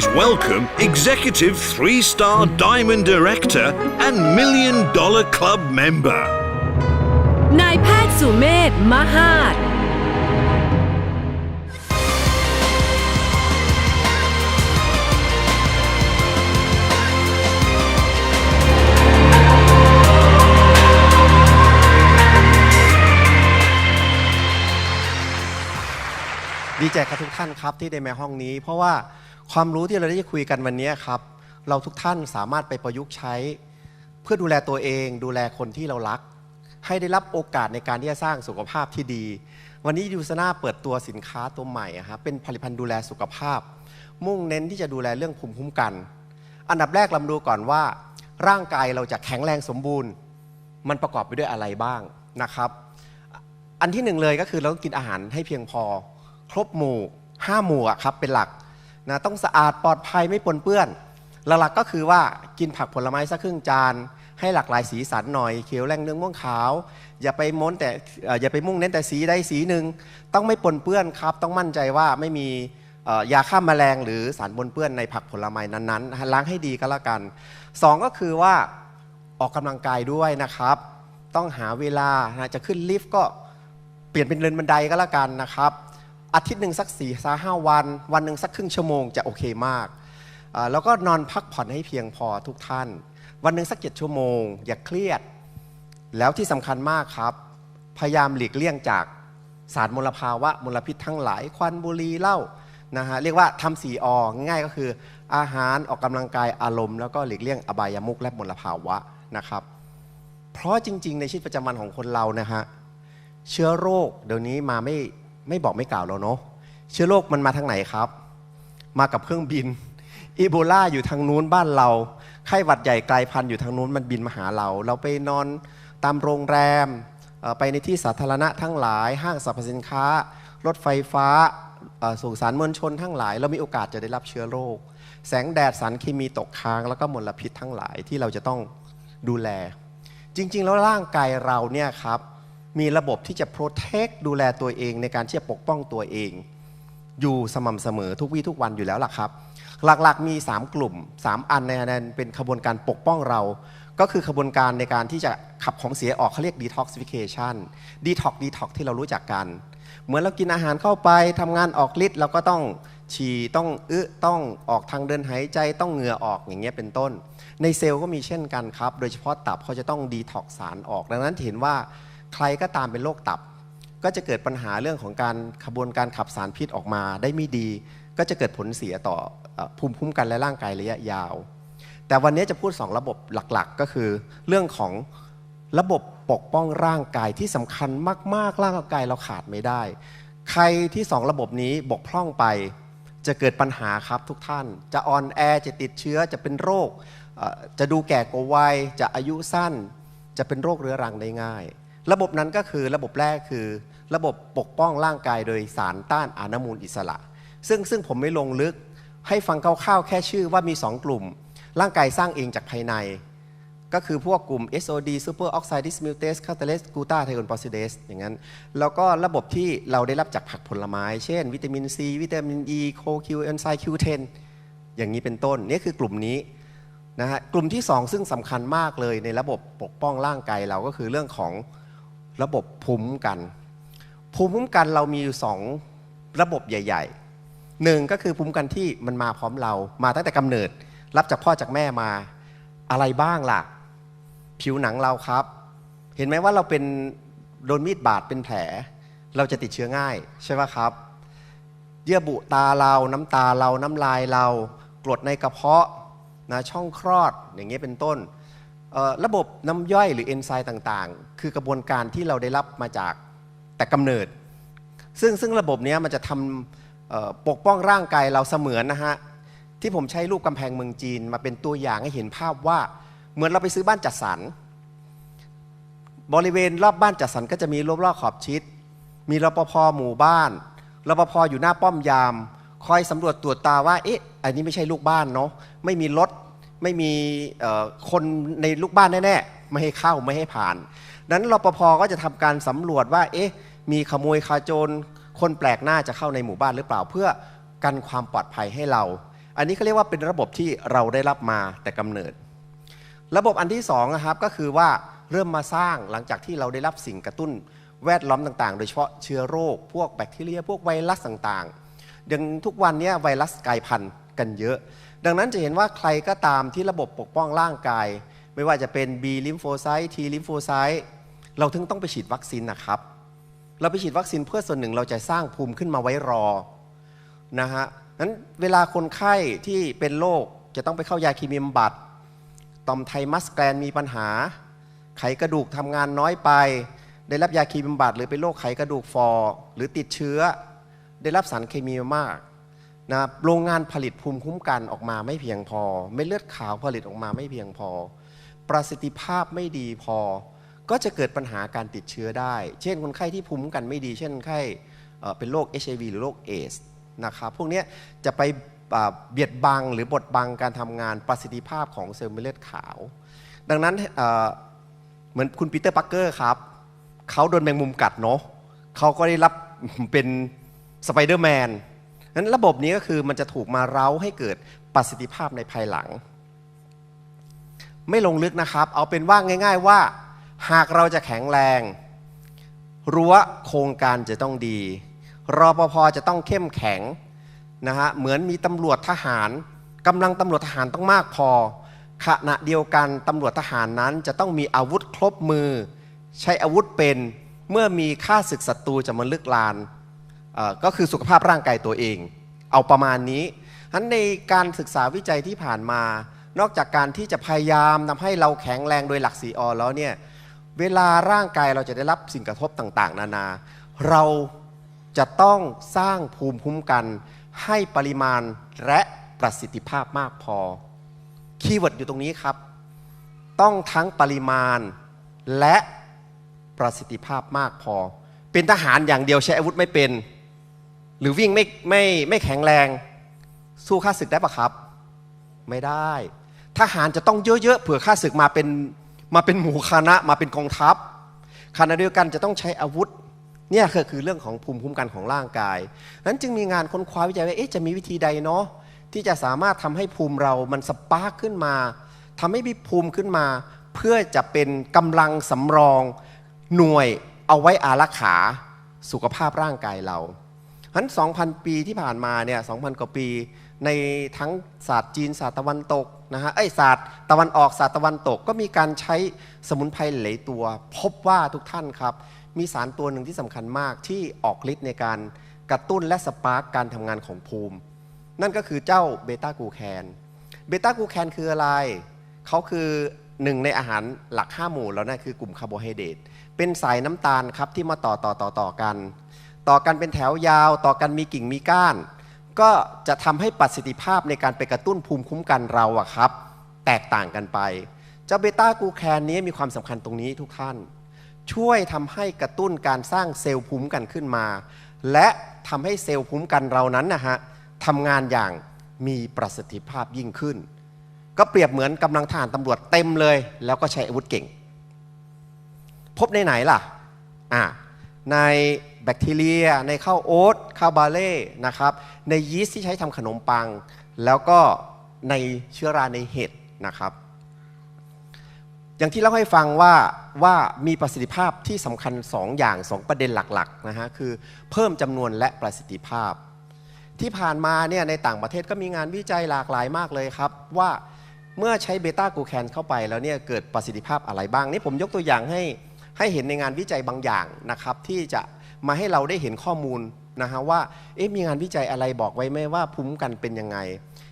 Please welcome Executive Three Star Diamond Director and Million Dollar Club member. นายแพทย์สุเมธมหาด ดีใจกับทุกท่านครับที่ได้มาห้องนี้ เพราะว่า ความรู้ที่เราได้คุยกันวันนี้ครับ เราทุกท่านสามารถไปประยุกต์ใช้ เพื่อดูแลตัวเอง ดูแลคนที่เรารัก ให้ได้รับโอกาสในการที่จะสร้างสุขภาพที่ดี วันนี้ยูซนาเปิดตัวสินค้าตัวใหม่ครับเป็นผลิตภัณฑ์ดูแลสุขภาพ มุ่งเน้นที่จะดูแลเรื่องภูมิคุ้มกัน อันดับแรกเราดูก่อนว่า ร่างกายเราจะแข็งแรงสมบูรณ์ มันประกอบไปด้วยอะไรบ้างนะครับ อันที่หนึ่งเลยก็คือเราต้องกินอาหารให้เพียงพอ ครบหมู่ห้าหมู่ครับเป็นหลัก นะต้องสะอาดปลอดภัยไม่ปนเปื้อน หลักๆก็คือว่ากินผักผลไม้สักครึ่งจาน ให้หลากหลายสีสันหน่อยเขียวแรงเนื้อม่วงขาว อย่าไปม้นแต่อย่าไปมุ่งเน้นแต่สีใดสีหนึ่งต้องไม่ปนเปื้อนครับ ต้องมั่นใจว่าไม่มียาฆ่าแมลงหรือสารปนเปื้อนในผักผลไม้นั้นๆล้างให้ดีก็แล้วกันสองก็คือว่าออกกำลังกายด้วยนะครับ ต้องหาเวลาจะขึ้นลิฟต์ก็เปลี่ยนเป็นเดินบันไดก็แล้วกันนะครับ อาทิตย์หนึ่งสักสี่สาห้าวัน วันหนึ่งสักครึ่งชั่วโมงจะโอเคมาก แล้วก็นอนพักผ่อนให้เพียงพอทุกท่าน วันหนึ่งสักเจ็ดชั่วโมง อย่าเครียด แล้วที่สำคัญมากครับ พยายามหลีกเลี่ยงจากสารมลภาวะมลพิษทั้งหลายควันบุหรี่เหล้านะฮะเรียกว่าทำสีออง่ายก็คือ อาหารออกกำลังกายอารมณ์แล้วก็หลีกเลี่ยงอบายามุขและมลภาวะนะครับเพราะจริง ๆ ในชีวิตประจำวันของคนเรานะฮะเชื้อโรคเดี๋ยวนี้มาไม่ ไม่บอกไม่กล่าวแล้วเนาะเชื้อโรคมันมาทางไหนครับ มากับเครื่องบินอีโบลาอยู่ทางนู้นบ้านเราไข้หวัดใหญ่กลายพันธุ์อยู่ทางนู้นมันบินมาหาเรา เราไปนอนตามโรงแรมไปในที่สาธารณะทั้งหลาย ห้างสรรพสินค้า รถไฟฟ้าเอ่อส่งสารมวลชนทั้งหลาย เรามีโอกาสจะได้รับเชื้อโรค แสงแดดสารเคมีตกค้าง แล้วก็มลพิษทั้งหลายที่เราจะต้องดูแล จริง ๆ แล้วร่างกายเราเนี่ยครับ มีระบบที่จะโปรเทคดูแลตัวเองในการที่จะปกป้องตัวเอง อยู่สม่ำเสมอทุกวี่ทุกวันอยู่แล้วล่ะครับ หลักๆมี 3 กลุ่ม 3 อันในนั้นเป็นขบวนการปกป้องเรา ก็คือขบวนการในการที่จะขับของเสียออกเขาเรียก detoxification detox detox ที่เรารู้จักกัน เหมือนเรากินอาหารเข้าไปทำงานออกฤทธิ์เราก็ต้องฉี่ต้องอึต้องออกทางเดินหายใจต้องเหงื่อออกอย่างเงี้ยเป็นต้น ในเซลล์ก็มีเช่นกันครับ โดยเฉพาะตับเขาจะต้องดีท็อกสารออก ดังนั้นเห็นว่า ใครก็ตามเป็นโรคตับ ก็จะเกิดปัญหาเรื่องของการขบวนการขับสารพิษออกมาได้ไม่ดี ก็จะเกิดผลเสียต่อภูมิคุ้มกันและร่างกายระยะยาว แต่วันนี้จะพูด 2 ระบบหลักๆ ก็คือ เรื่องของระบบปกป้องร่างกายที่สำคัญมากๆ ร่างกายเราขาดไม่ได้ ใครที่ 2 ระบบนี้บกพร่องไป จะเกิดปัญหาครับทุกท่าน จะอ่อนแอจะติดเชื้อจะเป็นโรค จะดูแก่กว่าวัยจะอายุสั้น จะเป็นโรคเรื้อรังได้ง่าย ระบบนั้นก็คือระบบแรกคือ ระบบปกป้องร่างกายโดยสารต้านอนุมูลอิสระ ซึ่งซึ่งผมไม่ลงลึกให้ฟังคร่าวๆแค่ชื่อว่ามี 2 กลุ่ม ร่างกายสร้างเองจากภายใน ก็คือพวกกลุ่ม SOD Super Oxide Dismutase Catalase Gluta t h i o n p o s i d a s e อย่างนั้น แล้วก็ระบบที่เราได้รับจากผักผลไม้ เช่น วิตามิน C วิตามิน E โคคิวเอนไซม์ Q10 อย่างนี้เป็นต้น นี่คือกลุ่มนี้นะฮะกลุ่มที่ 2 ซึ่งสำคัญมากเลยในระบบปกป้องร่างกายเราก็คือเรื่องของ ระบบภูมิคุ้มกัน ภูมิคุ้มกันเรามีอยู่สองระบบใหญ่ๆหนึ่งก็คือภูมิคุ้มกันที่มันมาพร้อมเรามาตั้งแต่กำเนิด รับจากพ่อจากแม่มา อะไรบ้างล่ะ ผิวหนังเราครับ เห็นไหมว่าเราเป็นโดนมีดบาดเป็นแผล เราจะติดเชื้อง่าย ใช่ไหมครับ เยื่อบุตาเราน้ำตาเราน้ำลายเรากรดในกระเพาะนะช่องคลอดอย่างเงี้ยเป็นต้น ระบบน้ำย่อยหรือเอนไซม์ต่างๆ คือกระบวนการที่เราได้รับมาจากแต่กำเนิด ซึ่งซึ่งระบบนี้มันจะทำปกป้องร่างกายเราเสมือนนะฮะที่ผมใช้รูปกำแพงเมืองจีนมาเป็นตัวอย่างให้เห็นภาพว่าเหมือนเราไปซื้อบ้านจัดสรรบริเวณรอบบ้านจัดสรรก็จะมีรอบรอบขอบชิด มีรปภหมู่บ้านรปภอยู่หน้าป้อมยาม คอยสำรวจตรวจตาว่าเอ๊ะอันนี้ไม่ใช่ลูกบ้านเนาะไม่มีรถไม่มีคนในลูกบ้านแน่ๆไม่ให้เข้าไม่ให้ผ่าน นั้นรปภก็จะทำการสำรวจว่า เอ๊ะ มีขโมยคาโจรคนแปลกหน้าจะเข้าในหมู่บ้านหรือเปล่า เพื่อกันความปลอดภัยให้เรา อันนี้เขาเรียกว่าเป็นระบบที่เราได้รับมาแต่กำเนิด ระบบอันที่สองนะครับก็คือว่าเริ่มมาสร้างหลังจากที่เราได้รับสิ่งกระตุ้นแวดล้อมต่างๆ โดยเฉพาะเชื้อโรค พวกแบคทีเรีย พวกไวรัสต่างๆ ดังทุกวันนี้ไวรัสกลายพันธุ์กันเยอะ ดังนั้นจะเห็นว่าใครก็ตามที่ระบบปกป้องร่างกาย ไม่ว่าจะเป็น B ลิมโฟไซต์ T ลิมโฟไซต์ เราถึงต้องไปฉีดวัคซีนนะครับ เราไปฉีดวัคซีนเพื่อส่วนหนึ่งเราจะสร้างภูมิขึ้นมาไว้รอนะฮะนั้นเวลาคนไข้ที่เป็นโรคจะต้องไปเข้ายาเคมีบำบัดต่อมไทมัสแกรนมีปัญหา ไขกระดูกทำงานน้อยไป ได้รับยาเคมีบำบัดหรือเป็นโรคไขกระดูกฟอหรือติดเชื้อ ได้รับสารเคมีมามากนะโรงงานผลิตภูมิคุ้มกันออกมาไม่เพียงพอ ไม่เลือดขาวผลิตออกมาไม่เพียงพอ ประสิทธิภาพไม่ดีพอ ก็จะเกิดปัญหาการติดเชื้อได้ เช่นคนไข้ที่ภูมิคุ้มกันไม่ดี เช่นคนไข้เป็นโรค HIV หรือโรคเอสนะครับพวกนี้จะไปเบียดบังหรือบดบังการทำงานประสิทธิภาพของเซลล์เม็ดเลือดขาว ดังนั้นเอ่อเหมือนคุณปีเตอร์ปักเกอร์ครับเขาโดนแมงมุมกัดเนาะเขาก็ได้รับเป็นสไปเดอร์แมนนั้นระบบนี้ก็คือมันจะถูกมาเร้าให้เกิดประสิทธิภาพในภายหลัง ไม่ลงลึกนะครับ เอาเป็นว่าง่าย ๆว่า หากเราจะแข็งแรง รั้วโครงการจะต้องดีรอปภจะต้องเข้มแข็งนะฮะเหมือนมีตำรวจทหารกำลังตำรวจทหารต้องมากพอ ขณะเดียวกันตำรวจทหารนั้นจะต้องมีอาวุธครบมือ ใช้อาวุธเป็นเมื่อมีค่าศึกศัตรูจะมาลึกลานก็คือสุขภาพร่างกายตัวเอง เอาประมาณนี้ฉะนั้นในการศึกษาวิจัยที่ผ่านมา นอกจากการที่จะพยายามทำให้เราแข็งแรงโดยหลักสีอแล้วเนี่ย เวลาร่างกายเราจะได้รับสิ่งกระทบต่างๆ นานา เราจะต้องสร้างภูมิคุ้มกัน ให้ปริมาณและประสิทธิภาพมากพอ คีย์เวิร์ดอยู่ตรงนี้ครับ ต้องทั้งปริมาณและประสิทธิภาพมากพอ เป็นทหารอย่างเดียวใช้อาวุธไม่เป็น หรือวิ่งไม่ไม่ไม่แข็งแรง สู้ข้าศึกได้ปะครับ ไม่ได้ ทหารจะต้องเยอะๆเผื่อข้าศึกมาเป็น มาเป็นหมู่คณะมาเป็นกองทัพขณะเดียวกันจะต้องใช้อาวุธเนี่ยคือคือเรื่องของภูมิคุ้มกันของร่างกายนั้นจึงมีงานค้นคว้าวิจัยว่าเอ๊ะจะมีวิธีใดเนาะที่จะสามารถทำให้ภูมิเรามันสปาร์คขึ้นมาทำให้มีภูมิขึ้นมา เพื่อจะเป็นกำลังสำรองหน่วยเอาไว้อารักขาสุขภาพร่างกายเราฉะนั้น 2,000 ปีที่ผ่านมาเนี่ย 2,000 กว่าปี ในทั้งศาสตร์จีนศาสตร์ตะวันตก นะฮะไอศาสตร์ตะวันออกศาสตร์ตะวันตกก็มีการใช้สมุนไพรหลายตัว พบว่าทุกท่านครับ มีสารตัวหนึ่งที่สำคัญมากที่ออกฤทธิ์ในการกระตุ้นและสปาร์กการทำงานของภูมิ นั่นก็คือเจ้าเบต้ากูแคนเบต้ากูแคนคืออะไรเขาคือหนึ่งในอาหารหลัก 5 หมู่แล้วนะคือกลุ่มคาร์โบไฮเดรตเป็นสายน้ำตาลครับที่มาต่อต่อต่อต่อกัน ต่อกันเป็นแถวยาว ต่อกันมีกิ่งมีก้าน ก็จะทำให้ประสิทธิภาพในการไปกระตุ้นภูมิคุ้มกันเราอะครับ แตกต่างกันไป เจ้าเบต้ากูแคนนี้มีความสำคัญตรงนี้ทุกท่าน ช่วยทำให้กระตุ้นการสร้างเซลล์ภูมิคันขึ้นมา และทำให้เซลล์ภูมิคันเรานั้นนะฮะทำงานอย่างมีประสิทธิภาพยิ่งขึ้น ก็เปรียบเหมือนกำลังทหารตำรวจเต็มเลย แล้วก็ใช้อาวุธเก่ง พบในไหนล่ะอ่าใน แบคทีเรีย ในข้าวโอ๊ตข้าวบาเล่นะครับในยีสต์ที่ใช้ทำขนมปัง แล้วก็ในเชื้อราในเห็ดนะครับอย่างที่เล่าให้ฟังว่าว่ามีประสิทธิภาพที่สำคัญ 2 อย่าง 2 ประเด็นหลักๆนะฮะคือเพิ่มจำนวนและประสิทธิภาพ ที่ผ่านมาเนี่ยในต่างประเทศก็มีงานวิจัยหลากหลายมากเลยครับ ว่าเมื่อใช้เบต้ากูแคนเข้าไปแล้วเนี่ยเกิดประสิทธิภาพอะไรบ้าง นี่ผมยกตัวอย่างให้ให้เห็นในงานวิจัยบางอย่างนะครับที่จะ มาให้เราได้เห็นข้อมูลนะฮะว่าเอ๊ะมีงานวิจัยอะไรบอกไว้ไหมว่าภูมิคุ้มกันเป็นยังไง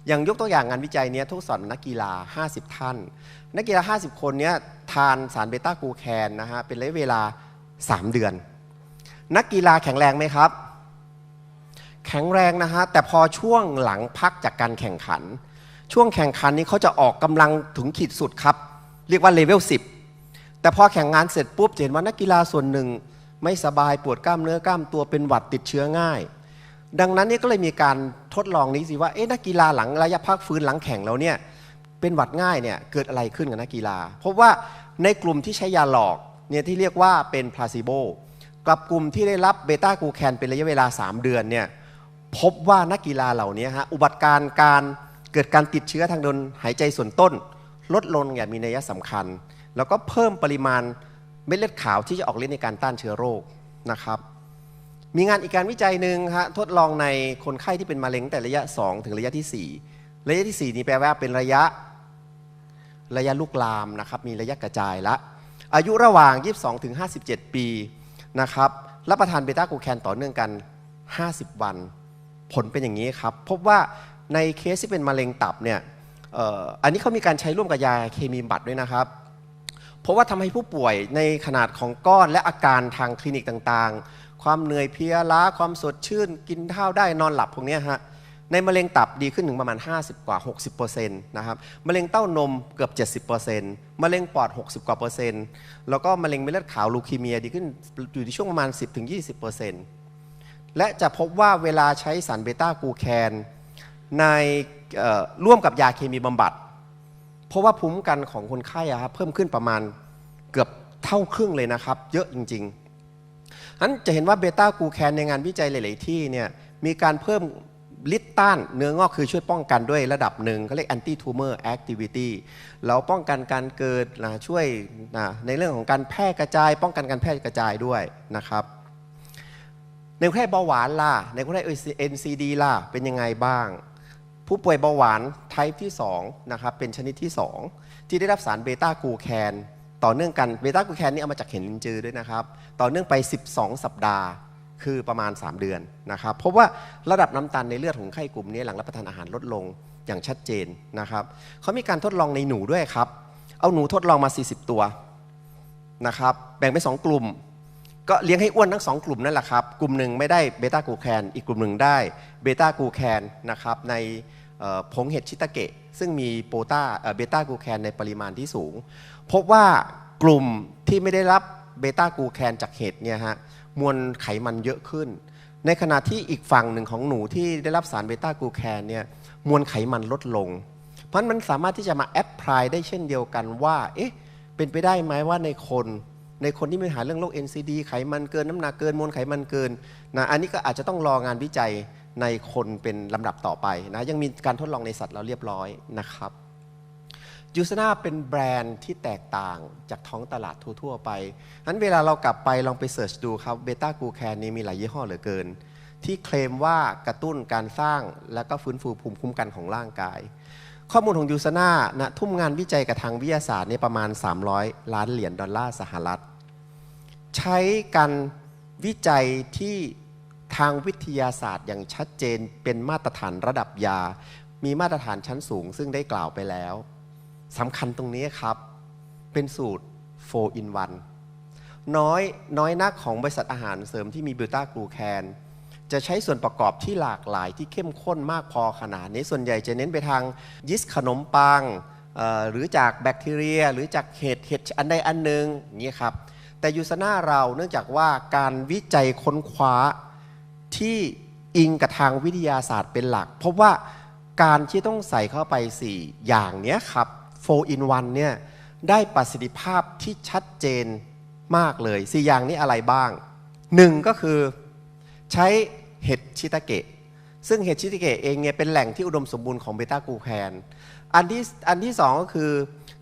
อย่างยกตัวอย่างงานวิจัยเนี้ยทดสอบนักกีฬา 50 ท่าน นักกีฬา 50 คนเนี้ยทานสารเบต้ากลูแคนนะฮะเป็นระยะเวลา 3 เดือน นักกีฬาแข็งแรงไหมครับ แข็งแรงนะฮะแต่พอช่วงหลังพักจากการแข่งขัน ช่วงแข่งขันนี้เขาจะออกกำลังถึงขีดสุดครับ เรียกว่าเลเวล10 แต่พอแข่งงานเสร็จปุ๊บเห็นว่านักกีฬาส่วนหนึ่ง ไม่สบายปวดกล้ามเนื้อกล้ามตัวเป็นหวัดติดเชื้อง่าย ดังนั้นเนี่ยก็เลยมีการทดลองนี้สิว่าเอ๊ะนักกีฬาหลังระยะพักฟื้นหลังแข่งแล้วเนี่ยเป็นหวัดง่ายเนี่ยเกิดอะไรขึ้นกับนักกีฬา เพราะว่าในกลุ่มที่ใช้ยาหลอกเนี่ยที่เรียกว่าเป็นพลาซิโบกับกลุ่มที่ได้รับเบต้ากูแคนเป็นระยะเวลา 3 เดือนเนี่ยพบว่านักกีฬาเหล่านี้ฮะอุบัติการ์การเกิดการติดเชื้อทางเดินหายใจส่วนต้น ลดลงอย่างมีนัยสำคัญ แล้วก็เพิ่มปริมาณ เม็ดเลือดขาวที่จะออกฤทธิ์ในการต้านเชื้อโรคนะครับ มีงานอีกการวิจัยหนึ่งฮะทดลองในคนไข้ที่เป็นมะเร็งแต่ระยะ 2 ถึงระยะทีสี่4 ระยะทีสี่4 นี่แปลว่าเป็นระยะระยะลุกลามนะครับมีระยะกระจายละ อายุระหว่าง 22ถึง57 ปีนะครับรับประทานเบต้ากูแคนต่อเนื่องกัน 50 วัน ผลเป็นอย่างนี้ครับ พบว่าในเคสที่เป็นมะเร็งตับเนี่ยอันนี้เขามีการใช้ร่วมกับยาเคมีบัดด้วยนะครับ ราะว่าทำให้ผู้ป่วยในขนาดของก้อนและอาการทางคลินิกต่างๆ ความเหนื่อยเพลียล้าความสดชื่น กินข้าวได้นอนหลับพวกนี้ฮะในมะเร็งตับดีขึ้นถึงประมาณ 50 กว่า 60%นะครับ มะเร็งเต้านมเกือบ 70%มะเร็งปอด 60 กว่าเปอร์เซ็นต์ แล้วก็มะเร็งเม็ดเลือดขาวลูคีเมียดีขึ้นอยู่ที่ช่วงประมาณ 10-20%และจะพบว่าเวลาใช้สารเบต้ากูแคนในร่วมกับยาเคมีบำบัด เพราะว่าภูมิคุ้มกันของคนไข้อะครับเพิ่มขึ้นประมาณเกือบเท่าครึ่งเลยนะครับ เยอะจริงๆนั้นจะเห็นว่าเบต้ากูแคนในงานวิจัยหลาย ๆ ที่เนี่ยมีการเพิ่มฤทธิ์ต้านเนื้องอกคือช่วยป้องกันด้วยระดับหนึ่งเขาเรียก anti tumor activity แล้วป้องกันการเกิดนะช่วยนะในเรื่องของการแพร่กระจาย ป้องกันการแพร่กระจายด้วยนะครับ ในคนไข้เบาหวานล่ะ ในคนไข้ NCD ล่ะ เป็นยังไงบ้าง ผู้ป่วยเบาหวานไทป์ที่2นะครับเป็นชนิดที่ 2 ที่ได้รับสารเบต้ากูแคนต่อเนื่องกันเบต้ากูแคนนี่เอามาจากเห็ดลินจือด้วยนะครับ ต่อเนื่องไป 12 สัปดาห์ คือประมาณ 3 เดือนนะครับพบว่าระดับน้ำตาลในเลือดของไข้กลุ่มนี้หลังรับประทานอาหารลดลงอย่างชัดเจนนะครับเขามีการทดลองในหนูด้วยครับ เอาหนูทดลองมา 40 ตัวนะครับแบ่งเป็นสองกลุ่ม ก็เลี้ยงให้อ้วนทั้งสองกลุ่มนั่นแหละครับ กลุ่มหนึ่งไม่ได้เบต้ากูแคนอีกกลุ่มหนึ่งได้เบต้ากูแคนนะครับใน ผงเห็ดชิตาเกะ ซึ่งมีโปต้าเบต้ากูแคนในปริมาณที่สูง พบว่ากลุ่มที่ไม่ได้รับเบต้ากูแคนจากเห็ดเนี่ยฮะมวลไขมันเยอะขึ้น ในขณะที่อีกฝั่งหนึ่งของหนูที่ได้รับสารเบต้ากูแคนเนี่ยมวลไขมันลดลง เพราะนั้นมันสามารถที่จะมาแอพพลายได้เช่นเดียวกันว่าเอ๊ะเป็นไปได้ไหมว่าในคนในคนที่มีปัญหาเรื่องโรค NCD ไขมันเกินน้ำหนักเกินมวลไขมันเกินนะอันนี้ก็อาจจะต้องรองานวิจัย ในคนเป็นลำดับต่อไปนะยังมีการทดลองในสัตว์เราเรียบร้อยนะครับยูซนาเป็นแบรนด์ที่แตกต่างจากท้องตลาดทั่วๆไปนั้นเวลาเรากลับไปลองไปเสิร์ชดูครับเบต้ากูแคนนี้มีหลายยี่ห้อเหลือเกิน ที่เคลมว่ากระตุ้นการสร้างและก็ฟื้นฟูภูมิคุ้มกันของร่างกาย ข้อมูลของยูซนานะทุ่มงานวิจัยกับทางวิทยาศาสตร์เนี่ยประมาณ 300 ล้านเหรียญดอลลาร์สหรัฐ ใช้การวิจัยที่ ทางวิทยาศาสตร์อย่างชัดเจนเป็นมาตรฐานระดับยา มีมาตรฐานชั้นสูงซึ่งได้กล่าวไปแล้วสำคัญตรงนี้ครับ เป็นสูตร 4 in 1 น้อยน้อยนักของบริษัทอาหารเสริมที่มีเบต้ากลูแคนจะใช้ส่วนประกอบที่หลากหลายที่เข้มข้นมากพอขนาดนี้ส่วนใหญ่จะเน้นไปทางยิสต์ขนมปังหรือจากแบคทีเรีย หรือจากเห็ดเห็ดอันใดอันหนึ่งนี้ครับแต่ยูซนาเราเนื่องจากว่าการวิจัยค้นคว้า ที่อิงกับทางวิทยาศาสตร์เป็นหลัก เพราะว่าการที่ต้องใส่เข้าไป 4 อย่างเนี้ยครับ4 in 1เนี่ยได้ประสิทธิภาพที่ชัดเจนมากเลย 4 อย่างนี้อะไรบ้าง 1 ก็คือใช้เห็ดชิตาเกะ ซึ่งเห็ดชิตาเกะเองเนี่ยเป็นแหล่งที่อุดมสมบูรณ์ของเบต้ากูแคนอันที่อันที่สองก็คือ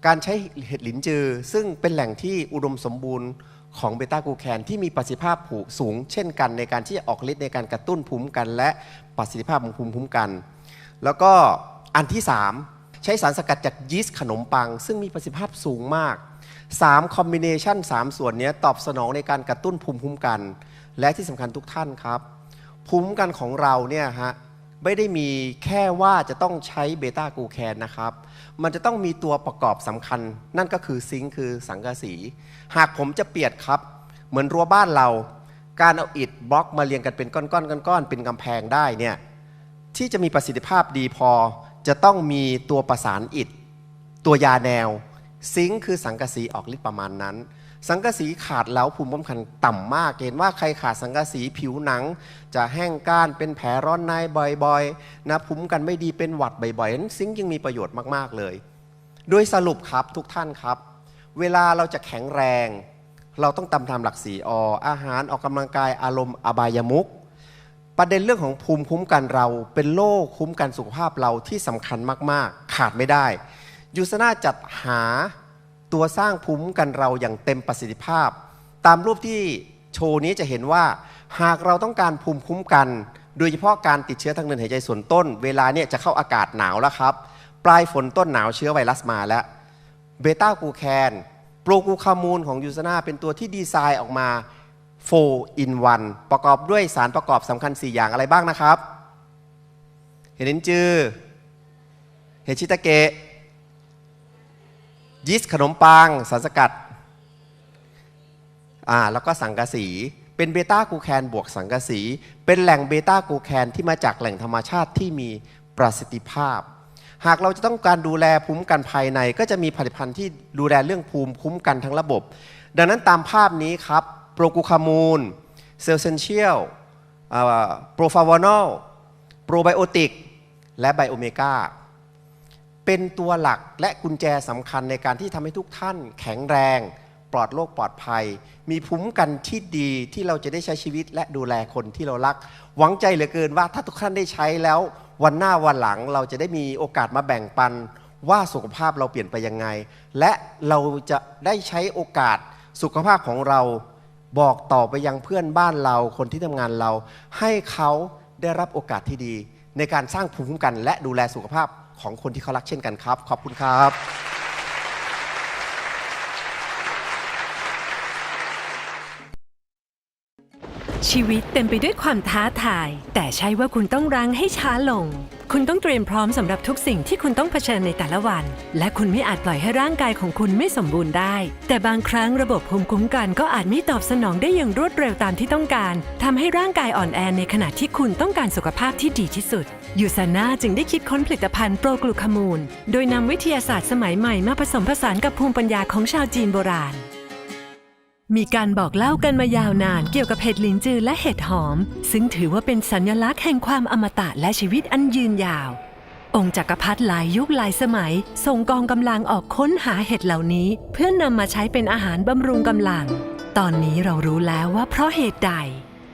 การใช้เห็ดหลินจือ ซึ่งเป็นแหล่งที่อุดมสมบูรณ์ ของเบต้ากูแคนที่มีประสิทธิภาพผูสูง เช่นกันในการที่จะออกฤทธิ์ในการกระตุ้นภูมิคุ้มกัน และประสิทธิภาพของภูมิคุ้มกัน แล้วก็อันที่ 3 ใช้สารสกัดจากยีสต์ขนมปัง ซึ่งมีประสิทธิภาพสูงมาก 3 คอมบิเนชัน3 ส่วนนี้ตอบสนองในการกระตุ้นภูมิคุ้มกัน และที่สำคัญทุกท่านครับ ภูมิคุ้มกันของเราเนี่ยฮะ ไม่ได้มีแค่ว่าจะต้องใช้เบต้ากูแคนนะครับ มันจะต้องมีตัวประกอบสำคัญ นั่นก็คือซิงค์คือสังกะสี หากผมจะเปรียบครับ เหมือนรั้วบ้านเรา การเอาอิฐบล็อกมาเรียงกันเป็นก้อนๆก้อนๆเป็นกำแพงได้เนี่ยที่จะมีประสิทธิภาพดีพอ จะต้องมีตัวประสานอิฐ ตัวยาแนว ซิงค์คือสังกะสีออกฤทธิ์ประมาณนั้น สังกะสีขาดแล้วภูมิคุ้มกันต่ำมาก เห็นว่าใครขาดสังกะสีผิวหนัง จะแห้งก้านเป็นแผลร้อนในบ่อยๆ นะภูมิคุ้มกันไม่ดีเป็นหวัดบ่อยๆนั้นซิงค์ยังมีประโยชน์มากๆเลย โดยสรุปครับทุกท่านครับ เวลาเราจะแข็งแรง เราต้องตำทำหลักสีออาหารออกกำลังกายอารมณ์อบายมุกประเด็นเรื่องของภูมิคุ้มกันเรา เป็นโรคคุ้มกันสุขภาพเราที่สำคัญมากๆ ขาดไม่ได้ยูสนาจัดหา ตัวสร้างภูมิคุ้มกันเราอย่างเต็มประสิทธิภาพ ตามรูปที่โชว์นี้จะเห็นว่า หากเราต้องการภูมิคุ้มกัน โดยเฉพาะการติดเชื้อทางเดินหายใจส่วนต้น เวลาเนี่ยจะเข้าอากาศหนาวแล้วครับ ปลายฝนต้นหนาวเชื้อไวรัสมาแล้วเบต้ากูแคนโปรกูคามูลของยูซนาเป็นตัวที่ดีไซน์ออกมา 4 in 1 ประกอบด้วยสารประกอบสำคัญ 4 อย่างอะไรบ้างนะครับ เห็ดลินจือเห็ดชิตาเกะ ยีสต์ขนมปังสารสกัดอ่าแล้วก็สังกะสี เป็นเบต้ากูแคนบวกสังกะสี เป็นแหล่งเบต้ากูแคนที่มาจากแหล่งธรรมชาติที่มีประสิทธิภาพ หากเราจะต้องการดูแลภูมิคุ้มกันภายใน ก็จะมีผลิตภัณฑ์ที่ดูแลเรื่องภูมิคุ้มกันทั้งระบบ ดังนั้นตามภาพนี้ครับโปรกูคามูลเซลเซนเชียลโปรฟาวานอลโปรไบโอติกและไบโอเมกา เป็นตัวหลักและกุญแจสำคัญในการที่ทำให้ทุกท่านแข็งแรง ปลอดโรคปลอดภัย มีภูมิกันที่ดีที่เราจะได้ใช้ชีวิตและดูแลคนที่เรารัก หวังใจเหลือเกินว่าถ้าทุกท่านได้ใช้แล้ว วันหน้าวันหลังเราจะได้มีโอกาสมาแบ่งปัน ว่าสุขภาพเราเปลี่ยนไปยังไง และเราจะได้ใช้โอกาสสุขภาพของเราบอกต่อไปยังเพื่อนบ้านเราคนที่ทำงานเรา ให้เขาได้รับโอกาสที่ดี ในการสร้างภูมิคุ้มกัน และดูแลสุขภาพ ของคนที่เขารักเช่นกันครับ ขอบคุณครับชีวิตเต็มไปด้วยความท้าทาย แต่ใช่ว่าคุณต้องรั้งให้ช้าลง คุณต้องเตรียมพร้อมสำหรับทุกสิ่งที่คุณต้องเผชิญในแต่ละวัน และคุณไม่อาจปล่อยให้ร่างกายของคุณไม่สมบูรณ์ได้ แต่บางครั้งระบบภูมิคุ้มกันก็อาจไม่ตอบสนองได้อย่างรวดเร็วตามที่ต้องการทำให้ร่างกายอ่อนแอในขณะที่คุณต้องการสุขภาพที่ดีที่สุด ยูซาน่าจึงได้คิดค้นผลิตภัณฑ์โปรกลูคามูลโดยนำวิทยาศาสตร์สมัยใหม่มาผสมผสานกับภูมิปัญญาของชาวจีนโบราณ มีการบอกเล่ากันมายาวนานเกี่ยวกับเห็ดลินจือและเห็ดหอม ซึ่งถือว่าเป็นสัญลักษณ์แห่งความอมตะและชีวิตอันยืนยาว องค์จักรพรรดิหลายยุคหลายสมัย ส่งกองกำลังออกค้นหาเห็ดเหล่านี้ เพื่อนนำมาใช้เป็นอาหารบำรุงกำลัง ตอนนี้เรารู้แล้วว่าเพราะเหตุใด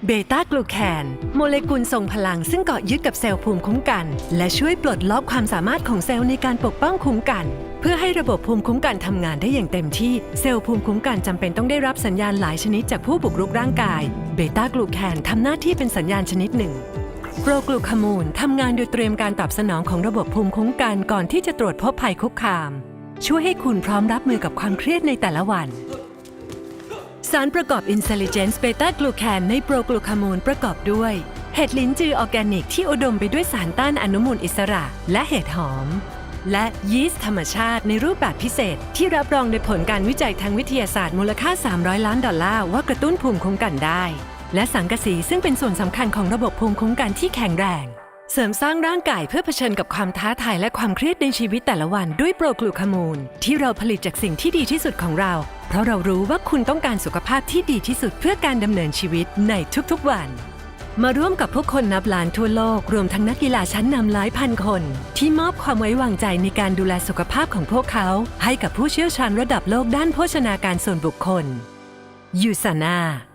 เบต้ากลูแคนโมเลกุลทรงพลังซึ่งเกาะยึดกับเซลล์ภูมิคุ้มกัน และช่วยปลดล็อกความสามารถของเซลล์ในการปกป้องคุ้มกัน เพื่อให้ระบบภูมิคุ้มกันทำงานได้อย่างเต็มที่ เซลล์ภูมิคุ้มกันจำเป็นต้องได้รับสัญญาณหลายชนิดจากผู้บุกรุกร่างกาย เบต้ากลูแคนทำหน้าที่เป็นสัญญาณชนิดหนึ่งโปรกลูคามูลทำงานโดยเตรียมการตอบสนองของระบบภูมิคุ้มกันก่อนที่จะตรวจพบภัยคุกคาม ช่วยให้คุณพร้อมรับมือกับความเครียดในแต่ละวัน สารประกอบ Intelligence Beta Glucan ในโปรกลูคามูลประกอบด้วยเห็ดลิ้นจือออร์แกนิกที่อุดมไปด้วยสารต้านอนุมูลอิสระ และเห็ดหอม และยีสต์ธรรมชาติในรูปแบบพิเศษ ที่รับรองโดยผลการวิจัยทางวิทยาศาสตร์มูลค่า 300 ล้านดอลลาร์ว่ากระตุ้นภูมิคุ้มกันได้ และสังกะสีซึ่งเป็นส่วนสำคัญของระบบภูมิคุ้มกันที่แข็งแรง เสริมสร้างร่างกายเพื่อเผชิญกับความท้าทายและความเครียดในชีวิตแต่ละวันด้วยโปรกลูคามูล ที่เราผลิตจากสิ่งที่ดีที่สุดของเรา เพราะเรารู้ว่าคุณต้องการสุขภาพที่ดีที่สุดเพื่อการดำเนินชีวิตในทุกๆวัน มาร่วมกับผู้คนนับล้านทั่วโลก รวมทั้งนักกีฬาชั้นนำหลายพันคน ที่มอบความไว้วางใจในการดูแลสุขภาพของพวกเขา ให้กับผู้เชี่ยวชาญระดับโลกด้านโภชนาการส่วนบุคคลยูซานา